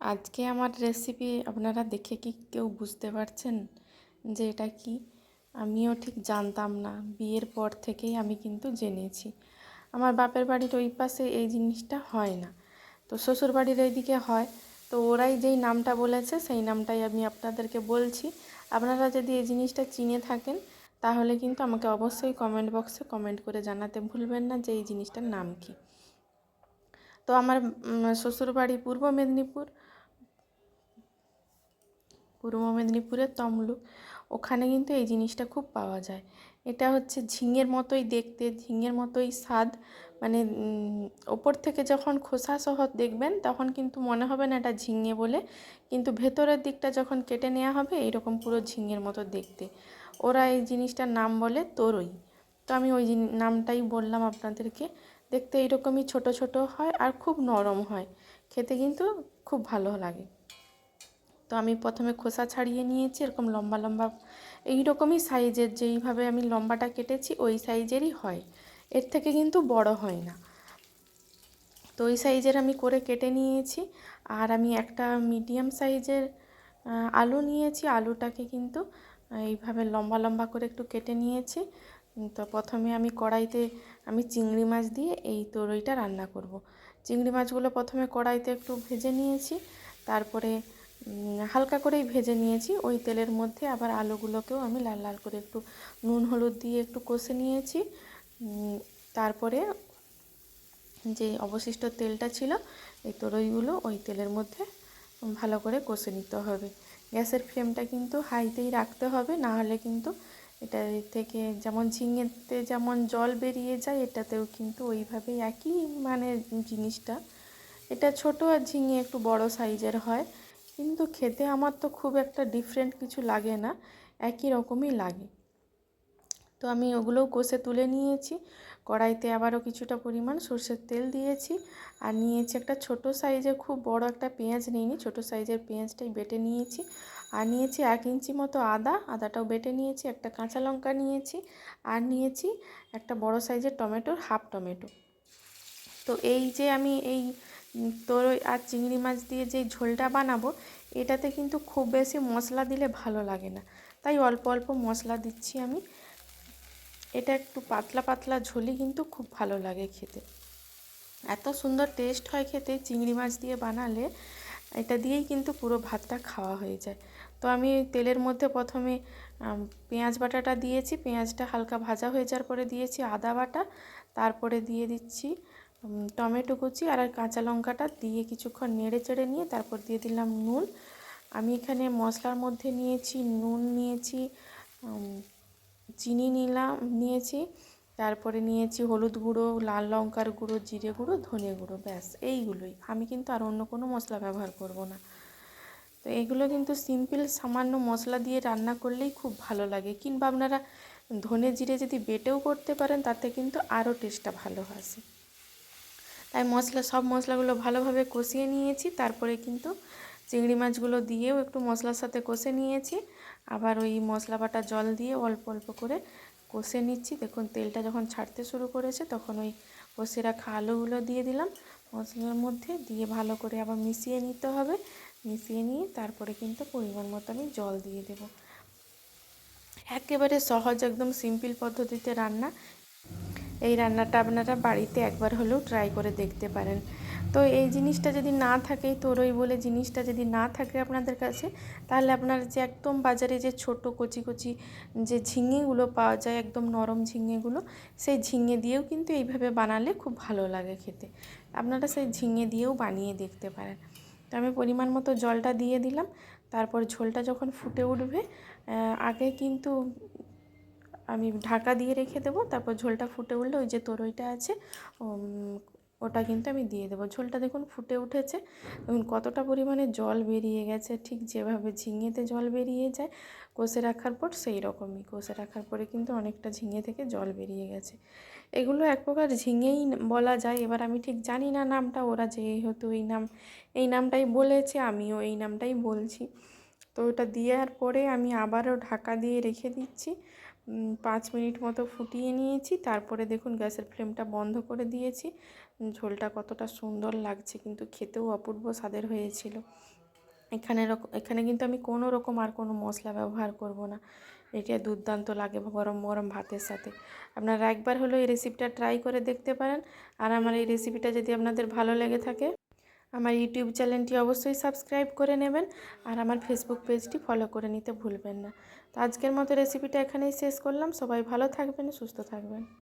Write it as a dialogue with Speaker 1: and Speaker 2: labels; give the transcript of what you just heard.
Speaker 1: আজকে আমার রেসিপি আপনারা দেখে কি কেউ বুঝতে পারছেন যে এটা কি? আমিও ঠিক জানতাম না। বিয়ের পর থেকেই আমি কিন্তু জেনেছি। আমার বাপের বাড়ির ওই পাশে এই জিনিসটা হয় না। তো শ্বশুর বাড়ির এইদিকে হয়। তো ওরাই যেই নামটা বলেছে, সেই নামটাই আমি আপনাদেরকে বলছি। আপনারা যদি এই জিনিসটা চিনে থাকেন, তাহলে কিন্তু আমাকে অবশ্যই কমেন্ট বক্সে কমেন্ট করে জানাতে ভুলবেন না যে এই জিনিসটার নাম কি। তো আমার শ্বশুরবাড়ি পূর্ব মেদিনীপুর। পূর্ব মেদিনীপুরের তমলুক। ওখানে কিন্তু এই জিনিসটা খুব পাওয়া যায়। এটা হচ্ছে ঝিঙের মতোই দেখতে, ঝিঙের মতোই স্বাদ। মানে ওপর থেকে যখন খোসা সহ দেখবেন, তখন কিন্তু মনে হবে না এটা ঝিঙে বলে। কিন্তু ভেতরের দিকটা যখন কেটে নেওয়া হবে, এইরকম পুরো ঝিঙের মতো দেখতে। ওরা এই জিনিসটার নাম বলে তরই। তো আমি ওই নামটাই বললাম আপনাদেরকে। দেখতে এইরকমই ছোট ছোট হয় আর খুব নরম হয়। খেতে কিন্তু খুব ভালো লাগে। তো আমি প্রথমে খোসা ছাড়িয়ে নিয়েছি, এরকম লম্বা লম্বা এই রকমই সাইজের যেইভাবে আমি লম্বাটা কেটেছি ওই সাইজেরই হয়। এর থেকে কিন্তু বড় হয় না। তো ওই সাইজের আমি করে কেটে নিয়েছি আর আমি একটা মিডিয়াম সাইজের আলু নিয়েছি। আলুটাকে কিন্তু এইভাবে লম্বা লম্বা করে একটু কেটে নিয়েছি। তো প্রথমে আমি কড়াইতে আমি চিংড়ি মাছ দিয়ে এই তরইটা রান্না করব। চিংড়ি মাছগুলো প্রথমে কড়াইতে একটু ভেজে নিয়েছি, তারপরে হালকা করেই ভেজে নিয়েছি। ওই তেলের মধ্যে আবার আলুগুলোকেও আমি লাল লাল করে একটু নুন, হলুদ দিয়ে একটু কষে নিয়েছি। তারপরে যে অবশিষ্ট তেলটা ছিল, এই তরইগুলো ওই তেলের মধ্যে ভালো করে কষে নিতে হবে। গ্যাসের ফ্লেমটা কিন্তু হাইতেই রাখতে হবে, না হলে কিন্তু এটা থেকে যেমন ঝিঙেতে যেমন জল বেরিয়ে যায়, এটাতেও কিন্তু ওইভাবে একই মানে জিনিসটা। এটা ছোট আর ঝিঙে একটু বড় সাইজের হয়, কিন্তু খেতে আমার তো খুব একটা ডিফারেন্ট কিছু লাগে না, একই রকমই লাগে। তো আমি ওগুলোও কষে তুলে নিয়েছি, কড়াইতে আবারও কিছুটা পরিমাণ সর্ষের তেল দিয়েছি, আর নিয়েছি একটা ছোট সাইজের, খুব বড় একটা পেঁয়াজ নিইনি, ছোট সাইজের পেঁয়াজটাই বেটে নিয়েছি। আর নিয়েছি এক ইঞ্চি মতো আদা, আদাটাও বেটে নিয়েছি, একটা কাঁচা লঙ্কা নিয়েছি আর নিয়েছি একটা বড় সাইজের টমেটোর হাফ টমেটো। তো এই যে আমি এই তোরই আর চিংড়ি মাছ দিয়ে যেই ঝোলটা বানাবো, এটাতে কিন্তু খুব বেশি মশলা দিলে ভালো লাগে না। তাই অল্প অল্প মশলা দিচ্ছি আমি। এটা একটু পাতলা পাতলা ঝোলই কিন্তু খুব ভালো লাগে খেতে। এত সুন্দর টেস্ট হয় খেতে, চিংড়ি মাছ দিয়ে বানালে। এটা দিয়েই কিন্তু পুরো ভাতটা খাওয়া হয়ে যায়। তো আমি তেলের মধ্যে প্রথমে পেঁয়াজ বাটাটা দিয়েছি। পেঁয়াজটা হালকা ভাজা হয়ে যাওয়ার পরে দিয়েছি আদা বাটা। তারপরে দিয়ে দিচ্ছি টমেটো কুচি আর কাঁচা লঙ্কাটা দিয়ে কিছুক্ষণ নেড়ে চেড়ে নিয়ে তারপর দিয়ে দিলাম নুন। আমি এখানে মশলার মধ্যে নিয়েছি, নুন নিয়েছি চিনি নিলাম, নিয়েছি। তারপরে নিয়েছি হলুদ গুঁড়ো, লাল লঙ্কার গুঁড়ো, জিরে গুঁড়ো, ধনে গুঁড়ো, ব্যাস, এইগুলোই। আমি কিন্তু আর অন্য কোনো মশলা ব্যবহার করব না। তো এগুলো কিন্তু সিম্পল সামান্য মশলা দিয়ে রান্না করলেই খুব ভালো লাগে। কিংবা আপনারা ধনে জিরে যদি বেটেও করতে পারেন, তাতে কিন্তু আরও টেস্টটা ভালো আসে। তাই মশলা, সব মশলাগুলো ভালোভাবে কষিয়ে নিয়েছি। তারপরে কিন্তু চিংড়ি মাছগুলো দিয়েও একটু মশলার সাথে কষে নিয়েছি। আবার ওই মশলা বাটা জল দিয়ে অল্প অল্প করে কষে নিচ্ছি। দেখুন, তেলটা যখন ছাড়তে শুরু করেছে, তখন ওই কষে রাখা আলুগুলো দিয়ে দিলাম। মশলার মধ্যে দিয়ে ভালো করে আবার মিশিয়ে নিতে হবে। মিশিয়ে নিয়ে তারপরে কিন্তু পরিমাণ মতো আমি জল দিয়ে দেব। একেবারে সহজ, একদম সিম্পল পদ্ধতিতে রান্না। এই রান্নাটা আপনারা বাড়িতে একবার হলেও ট্রাই করে দেখতে পারেন। তো এই জিনিসটা যদি না থাকে, তোরই বলে জিনিসটা যদি না থাকে আপনাদের কাছে, তাহলে আপনার যে একদম বাজারে যে ছোট কচি কচি যে ঝিঙেগুলো পাওয়া যায়, একদম নরম ঝিঙেগুলো, সেই ঝিঙে দিয়েও কিন্তু এইভাবে বানালে খুব ভালো লাগে খেতে। আপনারা সেই ঝিঙে দিয়েও বানিয়ে দেখতে পারেন। তো আমি পরিমাণ মতো জলটা দিয়ে দিলাম, তারপর ঝোলটা যখন ফুটে উঠবে আগে কিন্তু আমি ঢাকা দিয়ে রেখে দেবো, তারপর ঝোলটা ফুটে উঠলে ওই যে তরইটা আছে ওটা কিন্তু আমি দিয়ে দেবো। ঝোলটা দেখুন ফুটে উঠেছে। দেখুন কতটা পরিমাণে জল বেরিয়ে গেছে, ঠিক যেভাবে ঝিঙেতে জল বেরিয়ে যায়, কষে রাখার পর সেই রকমই। কষে রাখার পরে কিন্তু অনেকটা ঝিঙে থেকে জল বেরিয়ে গেছে। এগুলো এক প্রকার ঝিঙেই বলা যায়। এবার আমি ঠিক জানি না নামটা, ওরা যেহেতু এই নাম, এই নামটাই বলেছে, আমিও এই নামটাই বলছি। তো ওটা দেওয়ার পরে আমি আবারও ঢাকা দিয়ে রেখে দিচ্ছি। পাঁচ মিনিট মতো ফুটিয়ে নিয়েছি। তারপরে দেখুন গ্যাসের ফ্লেমটা বন্ধ করে দিয়েছি। ঝোলটা কতটা সুন্দর লাগছে, কিন্তু খেতেও অপূর্ব স্বাদের হয়েছিল। এখানে এখানে কিন্তু আমি কোনো রকম আর কোনো মশলা ব্যবহার করব না। এটা দুর্দান্ত লাগে গরম গরম ভাতের সাথে। আপনারা একবার হলেও এই রেসিপিটা ট্রাই করে দেখতে পারেন। আর আমার এই রেসিপিটা যদি আপনাদের ভালো লেগে থাকে আমার ইউটিউব চ্যানেলটি অবশ্যই সাবস্ক্রাইব করে নেবেন আর আমার ফেসবুক পেজটি ফলো করে নিতে ভুলবেন না। তো আজকের মতো রেসিপিটা এখানেই শেষ করলাম। সবাই ভালো থাকবেন, সুস্থ থাকবেন।